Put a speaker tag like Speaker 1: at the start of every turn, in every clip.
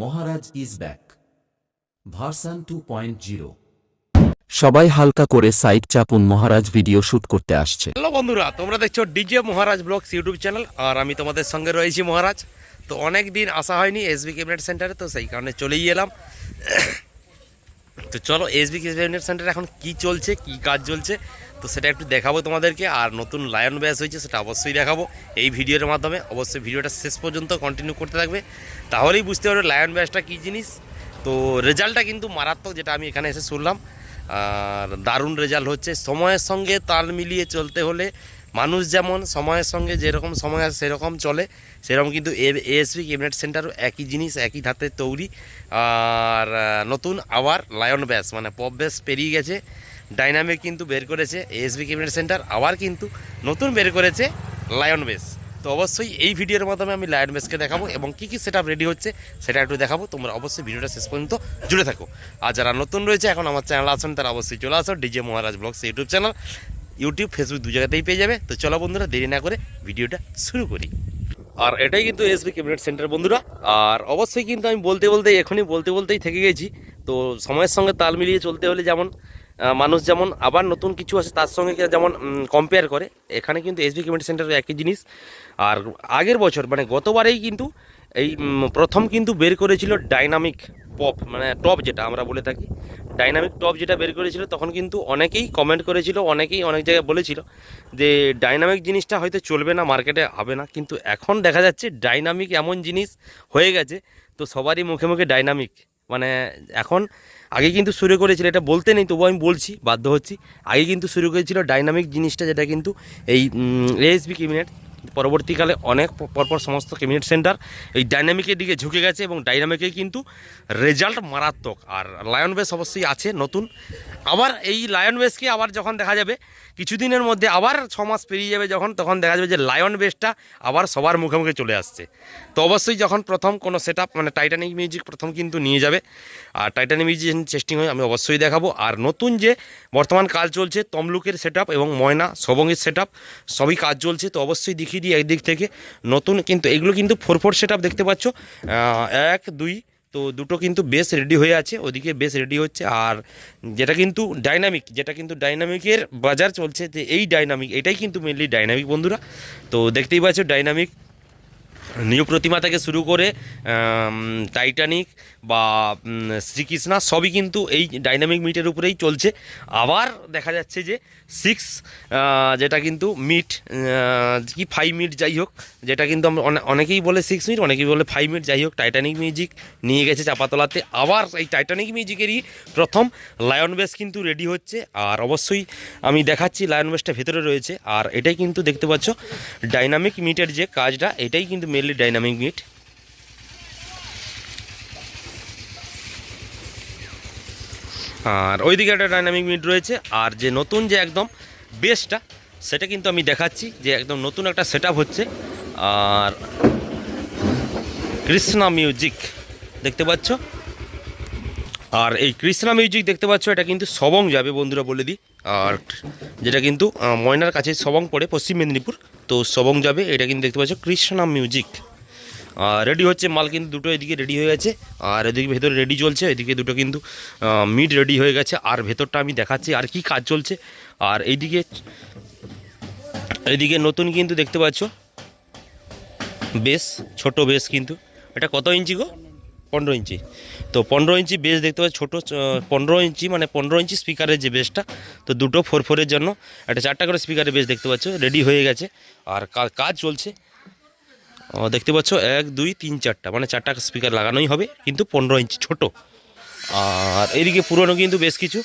Speaker 1: Maharaj is back version two point zero সবাই হালকা করে সাইড চাপুন মহারাজ ভিডিও শুট করতে আসছে।
Speaker 2: হ্যালো বন্ধুরা তোমরা দেখছ DJ Maharaj vlogs YouTube channel আর আমি তোমাদের সঙ্গে রয়েছি মহারাজ। তো অনেক দিন আসা হয়নি এসবি ক্যাবিনেট সেন্টারে তো সেই কারণে চলেই এলাম। তো চলো এসবি ক্যাবিনেট সেন্টারে এখন কি চলছে কি কাজ চলছে তো সেটা একটু দেখাবো তোমাদেরকে, আর নতুন লায়ন ব্যাস হয়েছে সেটা অবশ্যই দেখাবো। এই ভিডিওর মাধ্যমে অবশ্যই ভিডিওটা শেষ পর্যন্ত কন্টিনিউ করতে থাকবে। তাহলেই বুঝতে পারবে লায়ন ব্যাসটা কী জিনিস। তো রেজাল্টটা কিন্তু মারাত্মক, যেটা আমি এখানে এসে শুনলাম। আর দারুণ রেজাল্ট হচ্ছে। সময়ের সঙ্গে তাল মিলিয়ে চলতে হলে মানুষ যেমন সময়ের সঙ্গে যেরকম সময় আছে সেরকম চলে। সেরকম কিন্তু এ এএসপি ক্যাবিনেট সেন্টারও একই জিনিস, একই ধাতে তৈরি। আর নতুন আবার লায়ন ব্যাস মানে পপ ব্যাস পেরিয়ে গেছে। ডাইনামিক কিন্তু বের করেছে এএসবি ক্যাবিনেট সেন্টার আবার কিন্তু নতুন বের করেছে লায়ন বেস তো অবশ্যই এই ভিডিওর মাধ্যমে আমি লায়ন বেসকে দেখাবো এবং কী কী সেট রেডি হচ্ছে সেটা একটু দেখাবো। তোমরা অবশ্যই ভিডিওটা শেষ পর্যন্ত জুড়ে থাকো। আর যারা নতুন রয়েছে, এখন আমার চ্যানেল আছেন, তারা অবশ্যই চলে আসো DJ Maharaj vlogs YouTube channel YouTube Facebook দু জায়গাতেই পেয়ে যাবে। তো চলো বন্ধুরা, দেরি না করে ভিডিওটা শুরু করি। আর এটাই কিন্তু এসবি ক্যাবিনেট সেন্টার বন্ধুরা। আর অবশ্যই কিন্তু আমি বলতে বলতে, এখনই বলতে বলতেই থেকে গেছি। তো সময়ের সঙ্গে তাল মিলিয়ে চলতে হলে যেমন মানুষ যেমন আবার নতুন কিছু আছে, তার সঙ্গে যেমন কম্পেয়ার করে। এখানে কিন্তু এসবি ক্যাবিনেট সেন্টার একই জিনিস। আর আগের বছর মানে গতবারেই কিন্তু এই প্রথম কিন্তু বের করেছিল ডাইনামিক পপ মানে টপ যেটা আমরা বলে থাকি। ডাইনামিক টপ যেটা বের করেছিল, তখন কিন্তু অনেকেই কমেন্ট করেছিল, অনেকেই অনেক জায়গায় বলেছিল যে ডাইনামিক জিনিসটা হয়তো চলবে না মার্কেটে হবে না। কিন্তু এখন দেখা যাচ্ছে ডাইনামিক এমন জিনিস হয়ে গেছে, তো সবারই মুখে মুখে ডাইনামিক মানে এখন আগে কিন্তু শুরু করেছিল, এটা বলতে নেই, তবুও আমি বলছি, বাধ্য হচ্ছি। আগে কিন্তু শুরু করেছিল ডাইনামিক জিনিসটা, যেটা কিন্তু এই এএসবি ক্যাবিনেট পরবর্তীকালে অনেক পরপর সমস্ত ক্যাবিনেট সেন্টার এই ডাইনামিকের দিকে ঝুঁকে গেছে এবং ডাইনামিকে কিন্তু রেজাল্ট মারাত্মক। আর লায়ন বেস অবশ্যই আছে, নতুন। আবার এই লায়ন বেসকে আবার যখন দেখা যাবে, কিছুদিনের মধ্যে আবার ছ মাস পেরিয়ে যাবে যখন, তখন দেখা যাবে যে লায়ন বেসটা আবার সবার মুখে মুখে চলে আসছে। তো অবশ্যই যখন প্রথম কোনো সেট মানে টাইটানিক মিউজিক প্রথম কিন্তু নিয়ে যাবে। আর টাইটানিক মিউজিক টেস্টিং হয়, আমি অবশ্যই দেখাবো। আর নতুন যে বর্তমান কাজ চলছে, তমলুকের সেট এবং ময়না, সবঙ্গের সেট সবই কাজ চলছে। তো অবশ্যই দেখিয়ে দিই একদিক থেকে। নতুন কিন্তু, এগুলো কিন্তু ফোর ফোর সেট দেখতে পাচ্ছ। এক, দুই, তো দুটো কিন্তু বেশ রেডি হয়ে আছে। ওদিকে বেশ রেডি হচ্ছে। আর যেটা কিন্তু ডাইনামিক যেটা কিন্তু ডাইনামিকের বাজার চলছে যে এই ডাইনামিক এটাই কিন্তু মেনলি ডাইনামিক বন্ধুরা। তো দেখতেই পাচ্ছ ডাইনামিক নিউ প্রতিমা থেকে শুরু করে টাইটানিক বা শ্রীকৃষ্ণা সবই কিন্তু এই ডাইনামিক মিটের উপরেই চলছে। আবার দেখা যাচ্ছে যে সিক্স যেটা কিন্তু মিট কি ফাইভ মিট যাই হোক, যেটা কিন্তু আমরা অনেকেই বলে সিক্স মিট অনেকেই বলে ফাইভ মিট যাই হোক টাইটানিক মিউজিক নিয়ে গেছে চাপাতলাতে। আবার এই টাইটানিক মিউজিকেরই প্রথম লায়ন বেস কিন্তু রেডি হচ্ছে। আর অবশ্যই আমি দেখাচ্ছি লায়ন বেসটা ভেতরে রয়েছে। আর এটাই কিন্তু দেখতে পাচ্ছ ডাইনামিক মিটের যে কাজটা, এটাই কিন্তু মেনলি ডাইনামিক মিট আর ওইদিকে একটা ডাইনামিক মিট রয়েছে। আর যে নতুন যে একদম বেসটা সেটা কিন্তু আমি দেখাচ্ছি যে একদম নতুন একটা সেট হচ্ছে। আর কৃষ্ণা মিউজিক দেখতে পাচ্ছ? আর এই কৃষ্ণা মিউজিক দেখতে পাচ্ছ, এটা কিন্তু সবং যাবে বন্ধুরা বলে দিই। আর যেটা কিন্তু ময়নার কাছে সবং পড়ে পশ্চিম মেদিনীপুর। তো সবং যাবে, এটা কিন্তু দেখতে পাচ্ছ কৃষ্ণা মিউজিক রেডি হচ্ছে, মাল কিন্তু দুটো এদিকে রেডি হয়ে গেছে, আর এদিকে ভেতরে রেডি চলছে, এদিকে দুটো কিন্তু মিড রেডি হয়ে গেছে, আর ভেতরটা আমি দেখাচ্ছি, আর কি কাজ চলছে। আর এইদিকে এইদিকে নতুন কিন্তু দেখতে পাচ্ছ, বেশ, ছোট বেশ কিন্তু। এটা কত ইঞ্চি গো? পনেরো ইঞ্চি। তো পনেরো ইঞ্চি বেস দেখতে পাচ্ছি, ছোটো পনেরো ইঞ্চি মানে পনেরো ইঞ্চি স্পিকারের যে বেসটা তো দুটো ফোর ফোরের জন্য, একটা চারটা করে স্পিকারের বেস দেখতে পাচ্ছ রেডি হয়ে গেছে, আর কাজ চলছে। দেখতে পাচ্ছ, এক, দুই, তিন, চারটা। মানে চারটা স্পিকার লাগানোই হবে, কিন্তু পনেরো ইঞ্চি ছোট। আর এদিকে পুরনো কিন্তু বেশ কিছু,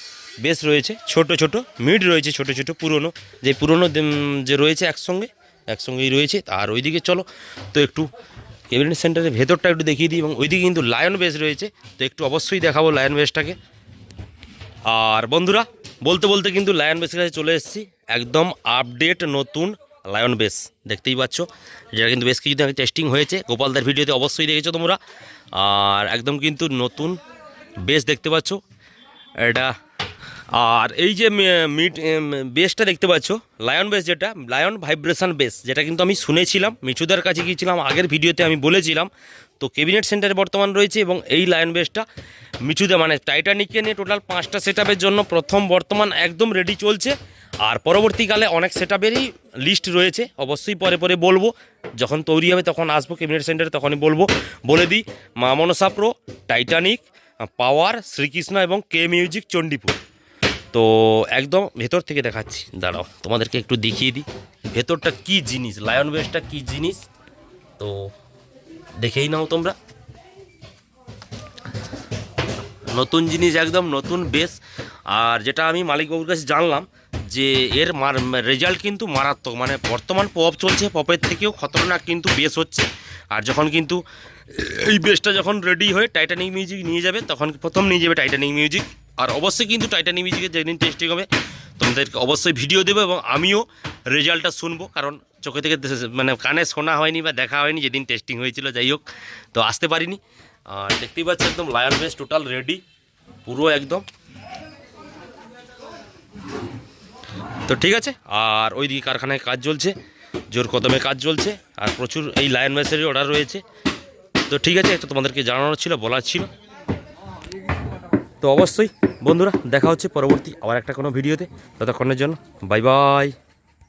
Speaker 2: বেশ রয়েছে। ছোট ছোট মিড রয়েছে, ছোট ছোট, পুরনো। যে পুরনো যে রয়েছে একসঙ্গে, একসঙ্গেই রয়েছে। আর ওইদিকে চলো, তো একটু ক্যাবিনেট সেন্টারের ভেতরটা একটু দেখিয়ে দিই, এবং ওইদিকে কিন্তু লায়ন বেস রয়েছে। তো একটু অবশ্যই দেখাবো লায়ন বেসটাকে আর বন্ধুরা, বলতে বলতে কিন্তু লায়ন বেসের কাছে চলে এসেছি। একদম আপডেট নতুন লায়ন বেস দেখতেই পাচ্ছ। যেটা কিন্তু বেশ কিছুদিন আগে টেস্টিং হয়েছে। গোপালদার ভিডিওতে অবশ্যই দেখেছ তোমরা। আর একদম কিন্তু নতুন বেস দেখতে পাচ্ছ। এটা, আর এই যে মে- মিড বেসটা দেখতে পাচ্ছ লায়ন বেস যেটা লায়ন ভাইব্রেশন বেস যেটা কিন্তু আমি শুনেছিলাম, মিঠুদার কাছে গিয়েছিলাম, আগের ভিডিওতে আমি বলেছিলাম। তো ক্যাবিনেট সেন্টারে বর্তমান রয়েছে এবং এই লায়ন বেসটা মিঠুদা মানে টাইটানিককে নিয়ে টোটাল পাঁচটা সেট জন্য প্রথম বর্তমান একদম রেডি চলছে। আর পরবর্তীকালে অনেক সেট লিস্ট রয়েছে। অবশ্যই পরে পরে বলব। যখন তৈরি হবে তখন আসব ক্যাবিনেট সেন্টারে তখনই বলব। বলে দিই, Ma Manasa pro Titanic power Shrikrishna এবং কে মিউজিক চণ্ডীপুর। তো একদম ভেতর থেকে দেখাচ্ছি। দাঁড়াও, তোমাদেরকে একটু দেখিয়ে দিই। ভেতরটা কি জিনিস? লায়ন বেসটা কি জিনিস? তো দেখেই নাও তোমরা। নতুন জিনিস একদম, নতুন বেস আর যেটা আমি মালিকবাবুর কাছে জানলাম যে এর রেজাল্ট কিন্তু মারাত্মক। মানে বর্তমান পপ চলছে পপের থেকেও খতরনাক কিন্তু বেস হচ্ছে। আর যখন কিন্তু এই বেসটা যখন রেডি হয়ে টাইটানিক মিউজিক নিয়ে যাবে, তখন প্রথম নিয়ে যাবে টাইটানিক মিউজিক আর অবশ্যই কিন্তু টাইটানিক মিউজিকের যেদিন টেস্টিং হবে তোমাদেরকে অবশ্যই ভিডিও দেবো এবং আমিও রেজাল্টটা শুনব। কারণ চোখে থেকে মানে কানে শোনা হয়নি বা দেখা হয়নি যেদিন টেস্টিং হয়েছিল, যাই হোক। তো আসতে পারিনি। আর দেখতেই পাচ্ছি একদম লায়ন বেস টোটাল রেডি পুরো একদম। তো ঠিক আছে, আর ওইদিকে কারখানায় কাজ চলছে, জোর কদমে কাজ চলছে, আর প্রচুর এই লায়ন বেসেরই অর্ডার রয়েছে। তো ঠিক আছে, এটা তোমাদেরকে জানানোর ছিল, বলার ছিল। তো অবশ্যই বন্ধুরা, দেখা হচ্ছে পরবর্তী আবার একটা কোনো ভিডিওতে, ততক্ষণের জন্য বাই বাই